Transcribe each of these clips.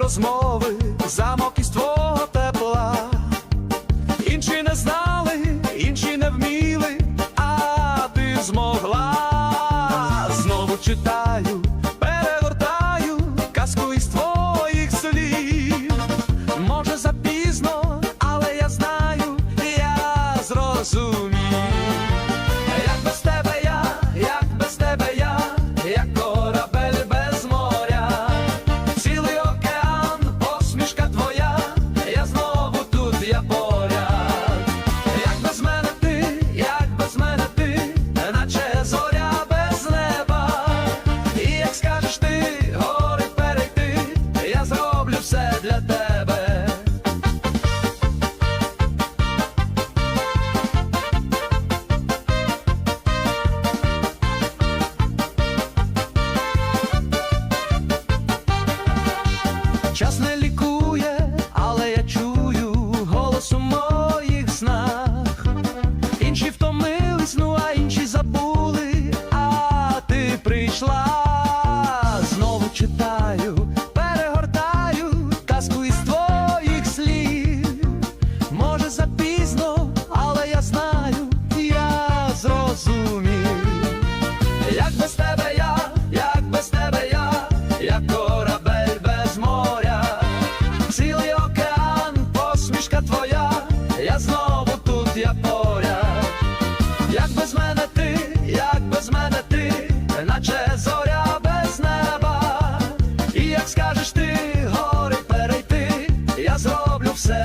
розмови, замок із твого тепла. Інші не знали, інші не вміли, а ти змогла. Знову читаю, ти прийшла. Знову читаю, перегортаю казку із твоїх слів. Може запізно, але я знаю, я зрозумів. Як без тебе я, як без тебе я, як корабель без моря, цілий океан, посмішка твоя, я знову тут, я поряд.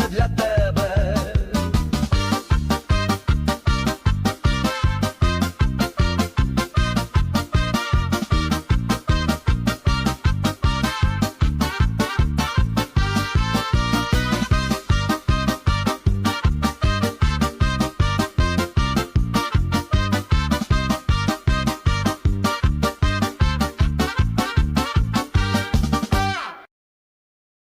для тебе.